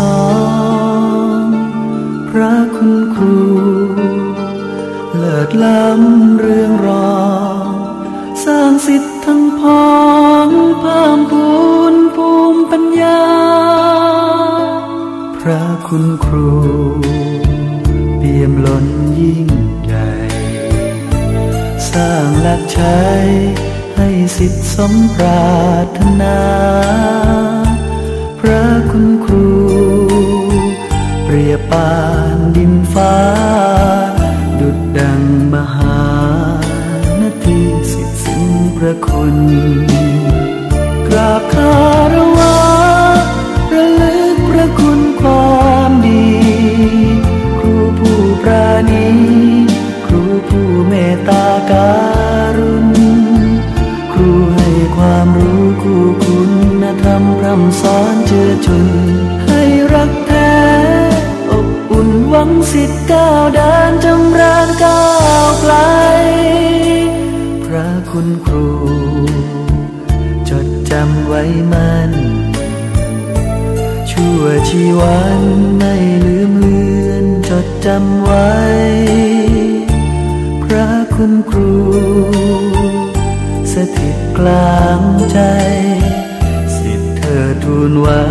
องพระคุณครู เลิศล้ำเรื่องรองสร้างสิทธิ์ทั้งพองเพิ่มพูนภูมิปัญญา พระคุณครู เปี่ยมล้นยิ่งใหญ่ สร้างหลักใช้ให้สิทธิสมปรารถนา เสิทธิ์ก้าวเดินจำเริญก้าวไกล พระคุณครู จดจำไว้มัน ชั่วชีวันไม่ลืมเลือนจดจำไว้ พระคุณครู สถิตกลางใจ สิทธิ์เธอทูลไว้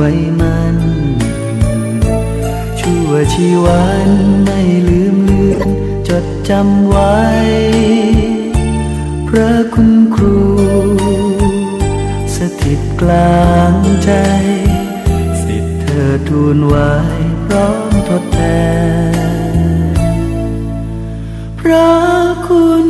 ว้มัน ชั่วชีวันไม่ลืมเลือน จดจำไว้ พระคุณครู สถิตกลางใจ สิทธิเธอทูลไว้พร้อมทดแทนพระคุณ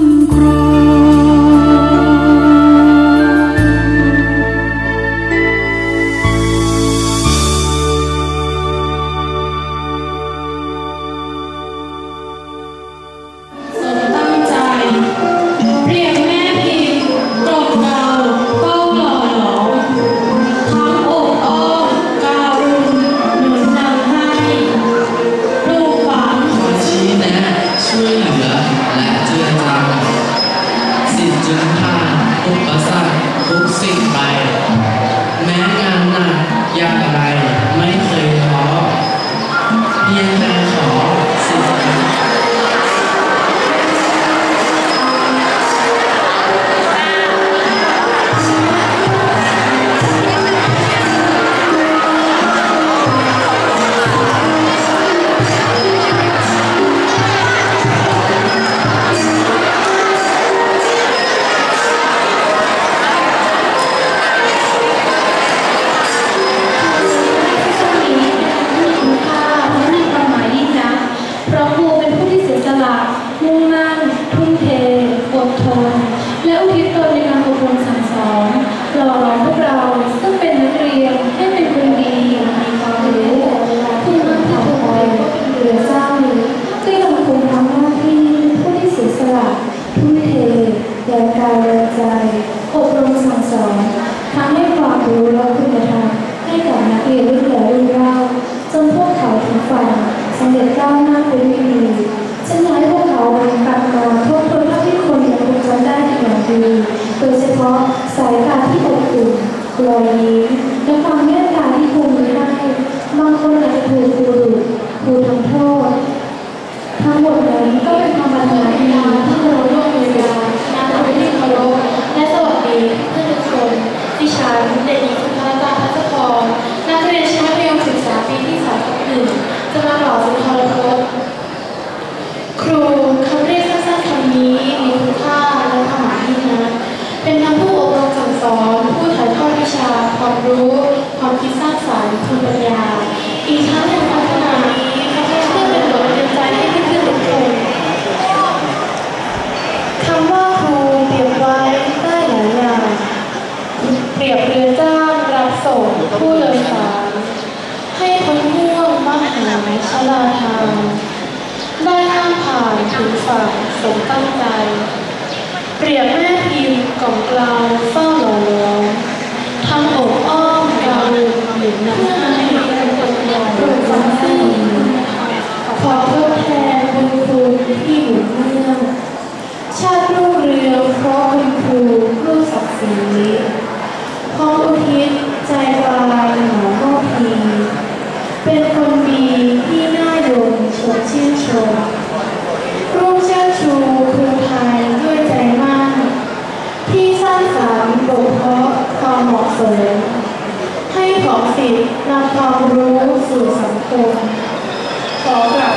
หาให้พ้นม่วงมหาชลาทางได้ข้ามผ่านถึงฝั่งสมตั้งใจ เปรียบแม่พิมกล่องกลาวเฝ้าหลงทำอบอ้อมดาวเรืองหนึ่งนำให้เป็นคนลงดฟังเห้ขอทแทนบุญคุณที่หนุนเนื่อชาติรุ่งเรืองเพราะคุณครูผู้ศักดิ์ศรีพร้อมอุทิศใจกา Satu, 板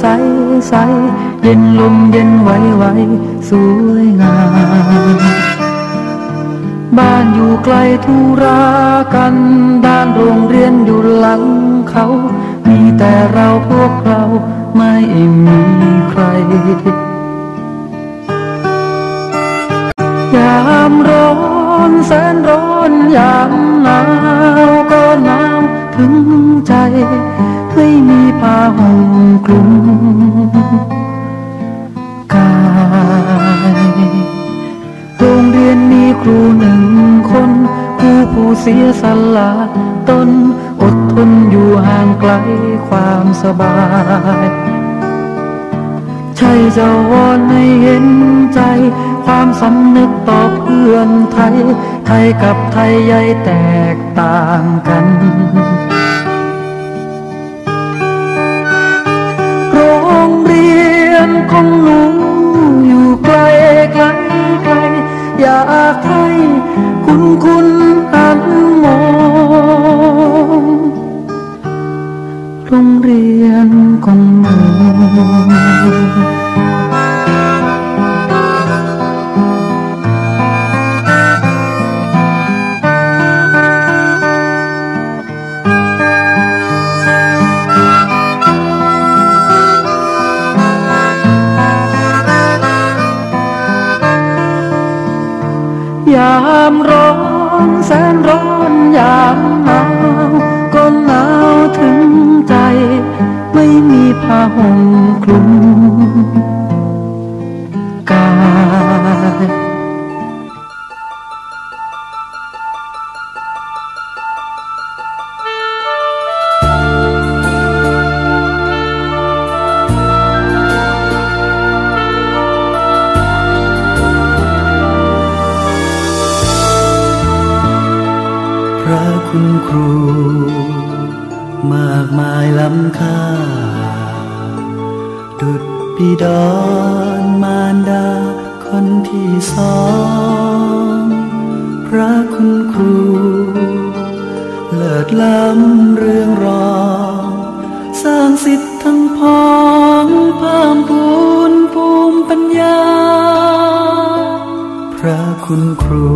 ใสใสเย็นลมเย็นไหวไหวสวยงาม บ้านอยู่ไกลทุรากัน ด้านโรงเรียนอยู่หลังเขา มีแต่เราพวกเราไม่มีใคร ยามร้อนแสนร้อนยาม ถึงใจ ไม่มีผ้าห่มคลุมกายโรงเรียนมีครูหนึ่งคน ครูผู้เสียสละตนอดทนอยู่ห่างไกลความสบายใช่จะวอนให้เห็นใจ ความสำนึกต่อเพื่อนไทย ไทยกับไทยใหญ่แตกต่างกันโรงเรียนของหนูอยู่ไกลไกลไกลอยากให้คุ ผ้าห่มคลุมกาย ดุดบิดอนมารดาคนที่สองพระคุณครู เลิศล้ำเรื่องรอง สร้างสิทธิ์ทั้งพ้องเพิ่มพูนภูมิปัญญา พระคุณครู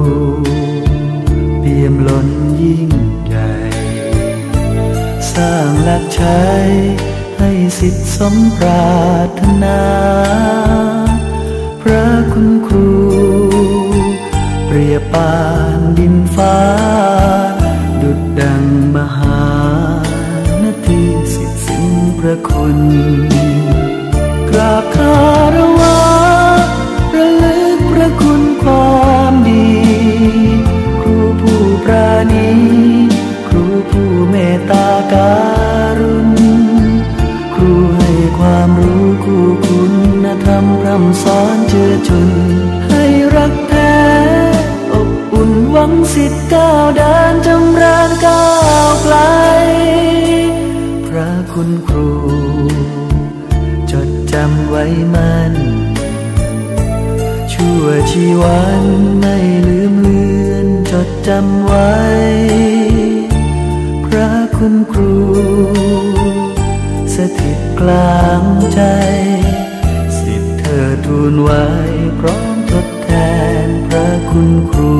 เปี่ยมล้นยิ่งใหญ่ สร้างหลักใช้ สิทธิสมปรารถนา พระคุณครู เปรียบปานดินฟ้า ดุดดังมหานาทีสิทธิสิ้นพระคุณ ความรู้คู่คุณนธรรมพร่ำสอนเจือจุน ให้รักแท้อบอุ่นหวังสิทธิ์ก้าวเดินจำริญก้าวไกล พระคุณครู จดจำไว้มันชั่วชีวันไม่ลืมเลือนจดจำไว้ พระคุณครู สิบกลางใจ สิทธิเธอทูลไว้พร้อมทดแทนพระคุณครู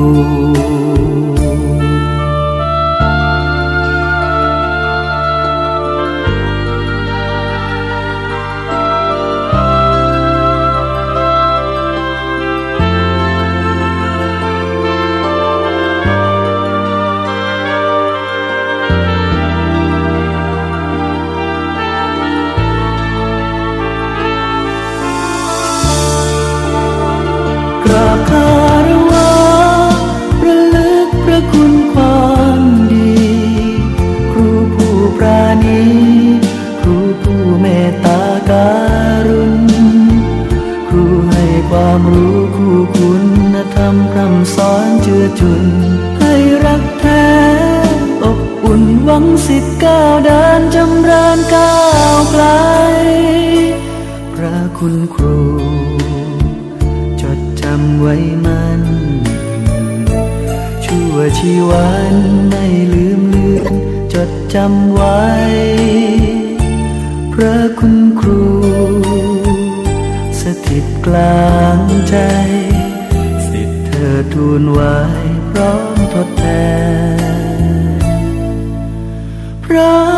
อจุน ให้รักแท้อบอุ่นหวังสิทธิ์ก้าวเดินจำเริญก้าวไกล พระคุณครู จดจำไว้มัน ชั่วชีวันไม่ลืมเลือน จดจำไว้ พระคุณครู สถิตกลางใจ ทูลไว้พร้อมทดแทนพระ